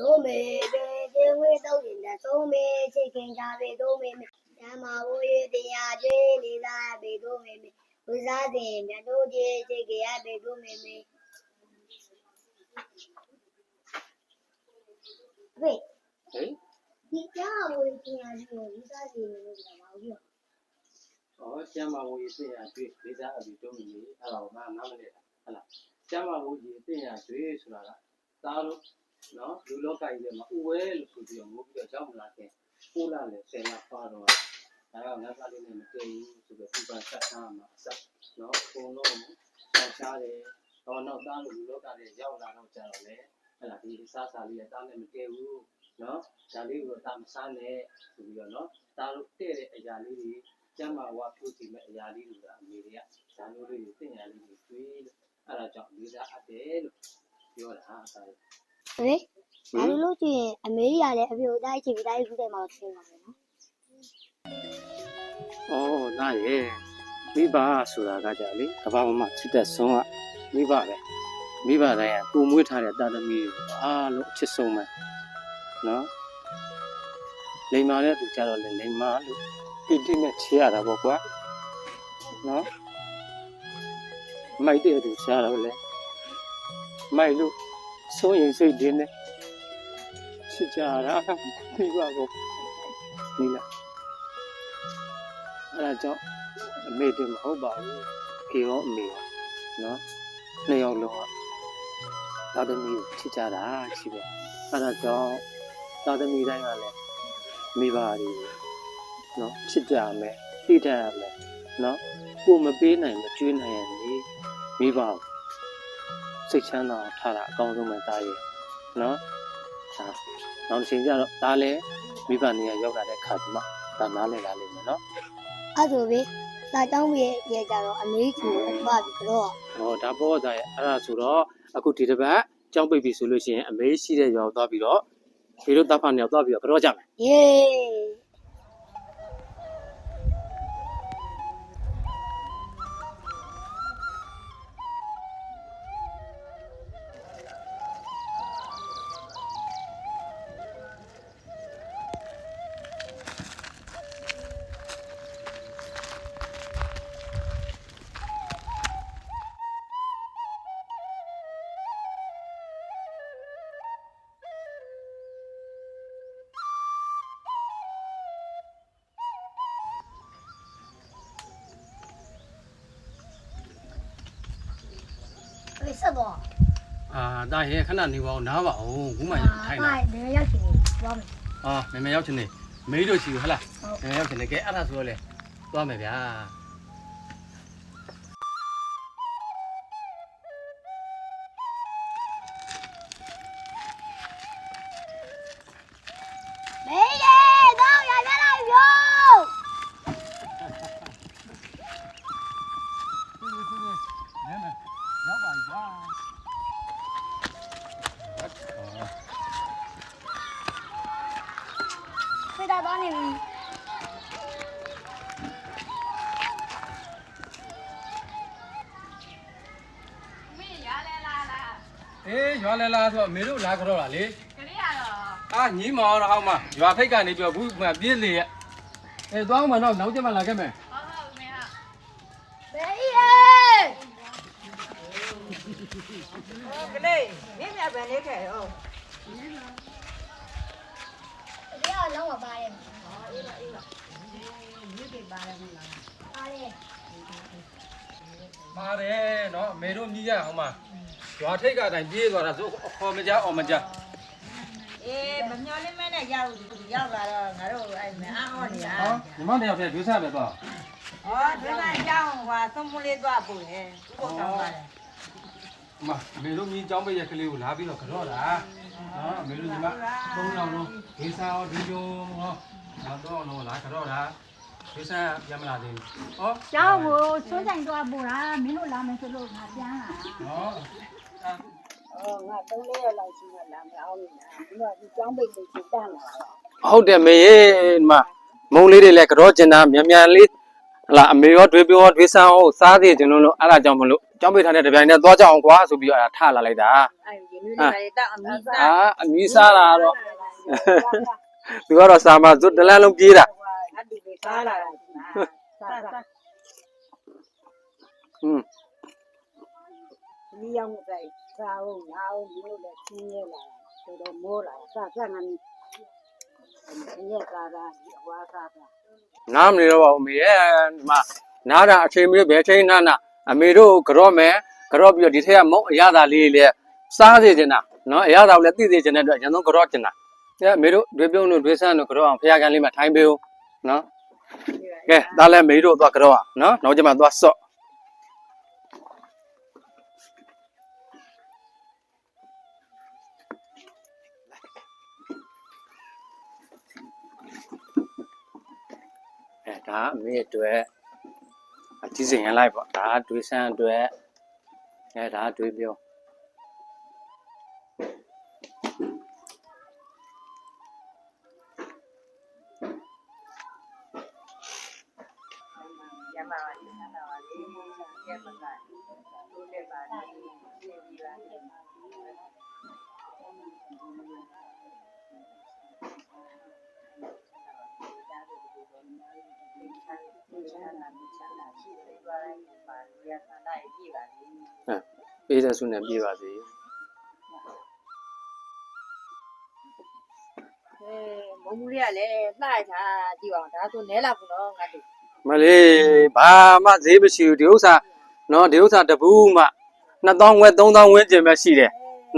သုံးမေပေကျေဝေသုံးရင်သုံးမေချိတ်ခင်ကြပေသုံးမေမေဓမ္မဝေတရားကျွေးလေးလာပေသုံးမေမေဝိဇာတင်မြတ်တို့ကျေချိတ်ကြရပေသုံးမေမေအဖေဟင်ဒီကြားဝေတရားကျွေးဝိဇာတင်လို့ပြောပါဦးပြောဩကျမ်းမာဝေးသိရတွေ့ဒေသအပြီးတုံးနေအဲ့ဒါကိုငါနားမလဲဟဟလားကျမ်းမာ ဝေးကြီးသိရတွေ့ဆိုတာကသားလို့နော်လူလောကကြီးထဲမှာဥဝဲလို့ဆိုပြီးတော့ငိုးပြီးတော့ကြောက်မလာတဲ့ပိုးလာလေဆယ်လာပါတော့ဒါကငါသားလေးနဲ့မတည့်ဘူးဆိုတော့ဒီပါဆက်ထားမှာအဆက်နော်ပုံလုံးဆောင်ရှားတယ်တော့နောက်သားလို့လူလောကကြီးရောက်လာတော့ကြတော့လေဟဲ့လားဒီစားစာလေးကသားနဲ့မတည့်ဘူးနော်ဒါလေးကိုသားမစားနဲ့ဆိုပြီးတော့နော်သားလို့တဲ့တဲ့အရာလေးတွေကျမ်းမာဝါဖြိုးတည်မဲ့အရာလေးတွေကအမေတွေကဒါမျိုးလေးတွေသိညာလေးတွေတွေးလို့အဲ့ဒါကြောင့်လေးစားအပ်တယ်လို့ပြောတာအဲ့ ဒါဟေးဒါလို့လို့ကျရင်အမေကြီးကလည်းအဖေကိုတိုက်ချင်ပြီးတိုက်ခုတဲ့မှာဆင်းပါမယ်နော်ဩနားရဲ့မိဘဆိုတာကကြလေကဘာပေါ်မှာချစ်တဲ့ဆုံးကမိဘပဲမိဘတိုင်းကကိုမွေးထားတဲ့တာသမီးကိုအားလုံးအချစ်ဆုံးပဲနော်လိမ္မာတဲ့သူကြတော့လေလိမ္မာလို့ပြည့်ပြည့်နဲ့ချေရတာပေါ့ကွာနော်မိုက်တဲ့သူရှားတော့လေမိုက်လို့ စိုးရင်စိတ်တင်းနဲ့ချစ်ကြတာမိဘကိုဒီလားအဲ့ဒါကြောင့်အမေတင်မဟုတ်ပါဘူးအေရောအမေရောနော်နှစ်ယောက်လုံးကသာသမီကိုချစ်ကြတာရှိပဲအဲ့ဒါကြောင့်သာသမီတိုင်းကလည်းမိဘတွေနော်ချစ်ကြမယ်သိတတ်ရမယ်နော်ကိုမပေးနိုင်မကျွေးနိုင်ရင်လေမိဘကို စိတ်ချမ်းသာအောင်ထားတာအကောင်းဆုံးပဲတားရဲ့နော်ဒါနောက်တစ်ချိန်ကျတော့ဒါလည်းမိဘနေရာရောက်လာတဲ့ခါဒီမှာဒါနားလည်လာလိမ့်မယ်နော်အဲ့ဆိုပဲစာတောင်းပြီးရဲ့ကြတော့အမေကြီးကိုသွားပြီးတော့ဟောဒါပေါ်သားရဲ့အဲ့ဒါဆိုတော့အခုဒီတစ်ပတ်ကြောင်းပိတ်ပြီဆိုလို့ရှိရင်အမေးရှိတဲ့ရွာကိုသွားပြီးတော့ဒီလိုတပ်ဖာနေရာသွားပြီးတော့ကြောကြမယ်ယေး 给射多。啊，大爷，看到你往哪往？我买太难。那人要请你，我们。啊，妹妹要请你，没就请好了。妹妹要请你，给阿他说嘞，多没别啊。 ဖေးတာတော့နေပြီအေးရွာလဲလားဆိုတော့မေတို့လာကြတော့လားလေကလေးရတော့အာညီမောင်တော့ဟောင်းမရွာထိတ်ကနေပြောဘူးမှပြည့်လေရဲ့အေးသွားအောင်မတော့နောက်ကျမှလာခဲ့မယ် ဟု တ်ဟုတ်မင်းဟာမေးရေကလေးမင်းမြတ်ပဲလေးခဲ့ဟုတ်ဒီကလုံးဝပါတယ်ဟောအေးပါအေးပါဒီဒီပါတယ်မလားပါတယ်ပါတယ်နော်မေတို့မြည်ရအောင်မရွာထိတ်ကတိုင်ပြေးသွားတာဆိုခေါ်မကြအောင်မကြအေးမမျော်လင့်မဲနဲ့ရောက်ရောက်လာတော့ငါတို့အဲ့မအားဟောနေတာဟောညီမတယောက်တည်းဒွေးစားပဲတော့ဟောဒီမှာကြောင်းဟွာသုံးမလေးသွားပို့တယ်သူ့ကိုကောင်းပါတယ် အမမေတို့မြည်ចောင်းပိတ်ရကလေးကိုလာပြီးတော့ကြော့တာနော်မေတို့ညီမသုံးအောင်လုံးဒွေးစားရောဒွေးကြုံဟောနောက်တော့လုံးလာကြော့တာဒွေးစားပြန်မလာသေးဘူးဟောကျောင်းကိုဆွမ်းဆိုင်သွားပို့တာမင်းတို့လာမယ်ဆိုလို့ငါပြန်လာဟောအော်ငါသုံးလေးရလောက်ရှိမှလာမအောင်နေတာဒီကဒီကြောင်းပိတ်ကိုတန်းလာတာဟုတ်တယ်မေရေဒီမှာမုံလေးတွေလည်းကြော့ကျင်တာမြန်မြန်လေး ဟလာအမေရောတွေးပြောတွေးဆန်းအောင်စားသေးတယ်လို့လို့အဲ့ဒါကြောင့်မလို့ကြောင်းပိတ်ထားတဲ့တပြိုင်တည်းသွားကြအောင်ကွာဆိုပြီးတော့အဲ့ဒါထလာလိုက်တာအဲ့ဒီမျိုးလေးပါတောက်အမီးစားအာအမီးစားတာတော့သူကတော့စာမဇွတ်တလန်းလုံးပြေးတာအတူလေးစားလာတာစားစားဟွန်းဒီရောက်တဲ့စားအောင်ငါအောင်မျိုးလည်းချင်းရလာတော်တော်မိုးလာစားစားငါ ဒီရက်စားတာဒီအဝါစားတာနားမနေတော့ပါဘူးအမေရဲ့ဒီမှာနားတာအချိန်မီဘယ်ချိန်နားနာအမေတို့ကြော့မယ်ကြော့ပြီးတော့ဒီထက်ကမုံအရသာလေးလေးစားစေချင်တာနော်အရသာကိုလည်းသိစေချင်တဲ့အတွက်အရင်ဆုံးကြော့ချင်တာအဲအမေတို့တွေးပြုံးတို့တွေးဆန်းတို့ကြော့အောင်ဖျားကန်လေးမှာထိုင်းပေးဦးနော်ကဲဒါလည်းအမေတို့သွားကြော့အောင်နော်နောက်ကျမှသွားစော့ ဒါအမေအတွက်အကြီးစင်ရလိုက်ပေါ့ဒါတွေးဆန်းအတွက်အဲဒါတွေးပြောရမပါလိမ့်ရမပါလိမ့်ရမကတို့ ပေးတဲ့ဆုနဲ့ပြေးပါစေအဲမုံမူလေးကလည်းလှလိုက်တာကြည့်အောင်ဒါဆိုနဲလာဘူးနော်ငါတို့မလေးဘာမှဈေးမရှိဘူးဒီဥစ္စာနော်ဒီဥစ္စာတပူးမှ2000ဝဲ3000ဝဲကျင်ပဲရှိတယ်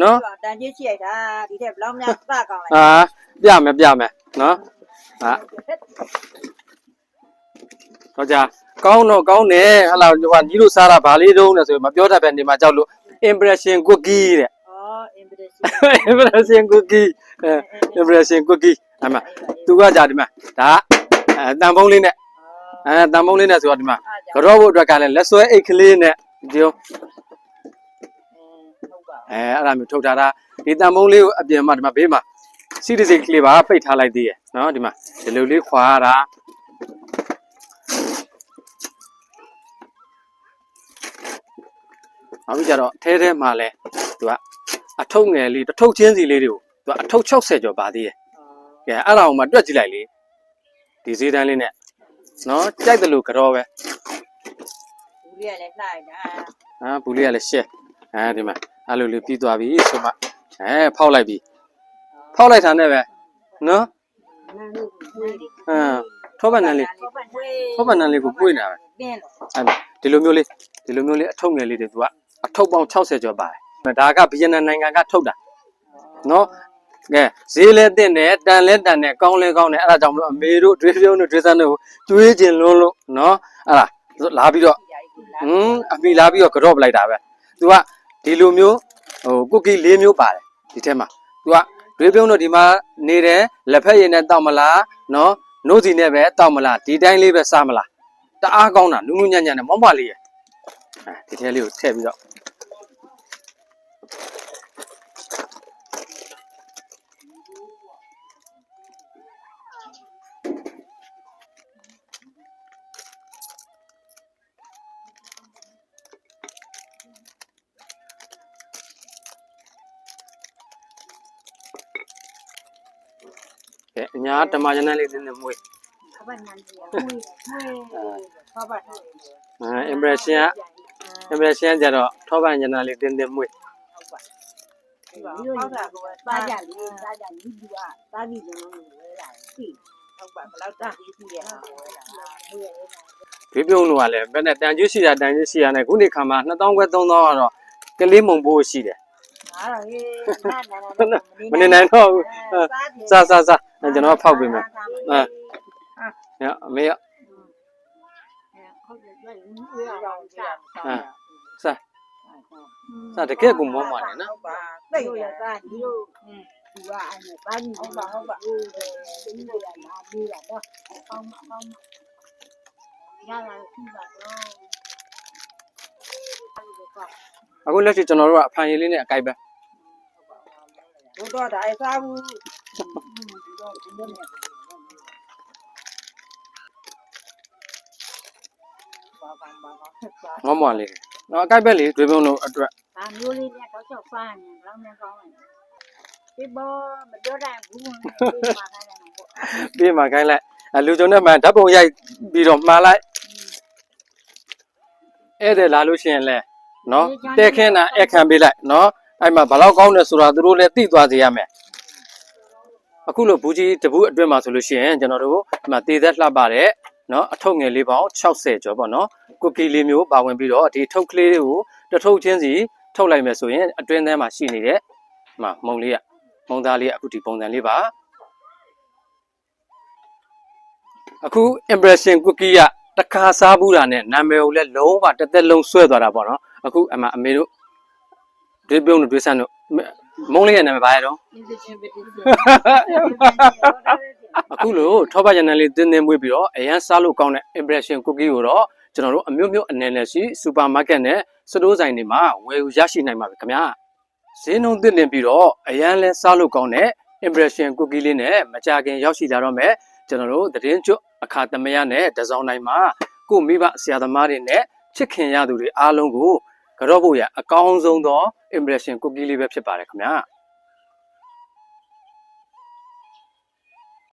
နော်တန်ကြီးရှိလိုက်တာဒီထက်ဘလောက်များသကောင်းလိုက်ဟာပြမယ်ပြမယ်နော်ဟာ တော့ကြာကောင်းတော့ကောင်းတယ်ဟလာဟိုညီတို့စားတာဗာလေးတုံးလဲဆိုမပြောတတ်ပဲနေမှာကြောက်လို့ impression cookie တဲ့ဩအင်ပရက်စီ impression cookie အဲ impression cookie အမသူကကြာဒီမှာဒါအဲတန်ဖုံးလေးနဲ့အဲတန်ဖုံးလေးနဲ့ဆိုတော့ဒီမှာကြောဖို့အတွက်ကလည်းလက်ဆွဲအိတ်ကလေးနဲ့ဒီလိုဟုတ်ပါအဲအဲ့ဒါမျိုးထုတ်ထားတာဒီတန်ဖုံးလေးကိုအပြင်မှာဒီမှာဘေးမှာစီတစိတ်ကလေးပါပိတ်ထားလိုက်သေးရယ်နော်ဒီမှာဒီလိုလေးခွာရတာ နောက်ပြီးကြတော့အဲထဲမှာလဲသူကအထုပ်ငယ်လေးတစ်ထုပ်ချင်းစီလေးတွေကိုသူကအထုပ်60ကျော်ပါသေးရယ်ကဲအဲ့ဒါကိုမှတွက်ကြည့်လိုက်လေဒီဈေးတန်းလေးနဲ့နော်ကြိုက်တယ်လို့ကြောပဲဘူးလေးကလည်းလှလိုက်တာဟာဘူးလေးကလည်းရှက်အဲဒီမှာအဲ့လိုလေးပြီးသွားပြီဆိုမှအဲဖောက်လိုက်ပြီဖောက်လိုက်တာနဲ့ပဲနော်နန်းလေးကိုပွေးတယ်ဟမ်ထောပတ်နန်းလေးပွေးထောပတ်နန်းလေးကိုပွေးနေတာပဲတင်းလို့အဲ့မှာဒီလိုမျိုးလေးဒီလိုမျိုးလေးအထုပ်ငယ်လေးတွေသူကအ ထုပ်ပေါင်း60ကျော်ပါတယ်ဒါကဗီယက်နမ်နိုင်ငံကထုတ်တာနော်ကဲဈေးလဲတင်တယ်တန်လဲတန်တယ်ကောင်းလဲကောင်းတယ်အဲ့ဒါကြောင့်မလို့အမေတို့ဒွေးပြုံးတို့ဒွေးဆန်းတို့ကျွေးကျင်လွန်းလို့နော်အဲ့ဒါလာပြီးတော့ဒီအကြီးလာဟွန်းအမိလာပြီးတော့ကြော့ပလိုက်တာပဲ။ तू ကဒီလိုမျိုးဟိုကုတ်ကီ၄မျိုးပါတယ်ဒီထဲမှာ။ तू ကတွေးပြုံးတော့ဒီမှာနေတယ်လက်ဖက်ရည်နဲ့တောက်မလားနော်နှုတ်စီနဲ့ပဲတောက်မလားဒီတိုင်းလေးပဲစားမလားတအားကောင်းတာနူးနူးညံ့ညံ့နဲ့မောင်းပါလေးရယ်အဲဒီထဲလေးကိုထည့်ပြီးတော့ကဲ အညာဓမ္မယနန်းလေးနည်းနည်းမွေးခပတ်နန်းကြီးပွေးပွေးခပတ်အဲ impression က impression ကကြတော့ထောပန်ယနန်းလေးတင်းတင်းမွေးဟုတ်ပါ ဒီပါဟောတာကစားကြလေစားကြဒီလူကစားပြီးလုံးလုံးဝဲလာတယ်ဟုတ်ပါဘယ်လောက်တပြီးပြီရအောင်ဝဲလာပွေးရဲတွေးပြုံးလို့ကလည်းဘယ်နဲ့တန်ကျွေးရှိတာတန်ကျွေးရှိတာနဲ့ခုနေခါမှာ2000ခွဲ3000ကတော့ကလေးမုံဘိုးရှိတယ်အားတော့ဟေးနာနာမနေနိုင်တော့ဘူးစားစားစားအဲကျွန်တော်ဖောက်ပေးမယ်အဲညအမေရဟုတ်တယ်ပြန်ဝေးအောင်စားစား စားတကယ်ကိုမောမှာလေနော်ဟုတ်ပါသိရစားဒီလိုဒီကအဲ့နဲ့ပါကြီးဟုတ်ပါဟုတ်ပါဒီလိုရလာပြီးတာတော့အောင်းအောင်းရလာပြီပါတော့အခုလက်ရှိကျွန်တော်တို့ကအဖန်ရည်လေးနဲ့အကိုက်ပဲဘုတော့ဒါအစားဘူးဒီတော့ဒီလိုနဲ့ပါပါပါပါဆက်ပါငေါမွာလေး နော်အကိုက်ပဲလေတွေးပုံတို့အတွက်ဒါမျိုးလေးနဲ့တော့ချက်စားနေတော့လည်းကောင်းတယ်ဒီဘောမပြောတိုင်းဘူးဝင်ပြီးမှာခိုင်းတယ်ပေါ့ပြေးမှာခိုင်းလိုက်အလူကြုံနဲ့မှဓာတ်ပုံရိုက်ပြီးတော့မှားလိုက်ဧည့်သည်လာလို့ရှိရင်လဲနော်တဲခင်းတာအခမ်းပေးလိုက်နော်အဲ့မှာဘလောက်ကောင်းတယ်ဆိုတာသူတို့လည်းသိသွားစေရမယ်အခုလို့ဘူးကြီးတပူးအတွင်းမှာဆိုလို့ရှိရင်ကျွန်တော်တို့ဒီမှာတည်သက်လှပတဲ့ နော်အထုပ်ငယ်လေးပေါင်း60ကျော်ပေါ့နော်ကုကီလေးမျိုးပါဝင်ပြီးတော့ဒီထုပ်ကလေးတွေကိုတစ်ထုပ်ချင်းစီထုတ်လိုက်မယ်ဆိုရင်အတွင်းထဲမှာရှိနေတဲ့ဒီမှာမုံလေးကမုံသားလေးကအခုဒီပုံစံလေးပါအခု impression cookie ကတစ်ခါစားဘူးတာနဲ့နာမည်ကိုလည်းလုံးဝတစ်သက်လုံးဆွဲသွားတာပေါ့နော်အခုအမအမေတို့ဒီပြုံးတို့တွေးဆန်းတို့မုံလေးရဲ့နာမည်ဘာရတော့ဒီချင်းပတိစီ အခုလို့ထောပတ်ရန်နယ်လေးတင်းတင်းမွေးပြီးတော့အရန်စားလို့ကောင်းတဲ့ impression cookie ကိုတော့ကျွန်တော်တို့အမျိုးမျိုးအနေနဲ့ရှိစူပါမားကတ်နဲ့စတိုးဆိုင်တွေမှာဝယ်ယူရရှိနိုင်ပါပြီခင်ဗျာဈေးနှုန်းသင့်တင်ပြီးတော့အရန်လဲစားလို့ကောင်းတဲ့ impression cookie လေးနဲ့မကြခင်ရောက်ရှိလာတော့မယ်ကျွန်တော်တို့သတင်းကျွတ်အခါသမယနဲ့တစောင်းတိုင်းမှာကိုမိဘဆရာသမားတွေနဲ့ချစ်ခင်ရသူတွေအားလုံးကိုကြော့ဖို့ရအကောင်းဆုံးသော impression cookie လေးပဲဖြစ်ပါတယ်ခင်ဗျာ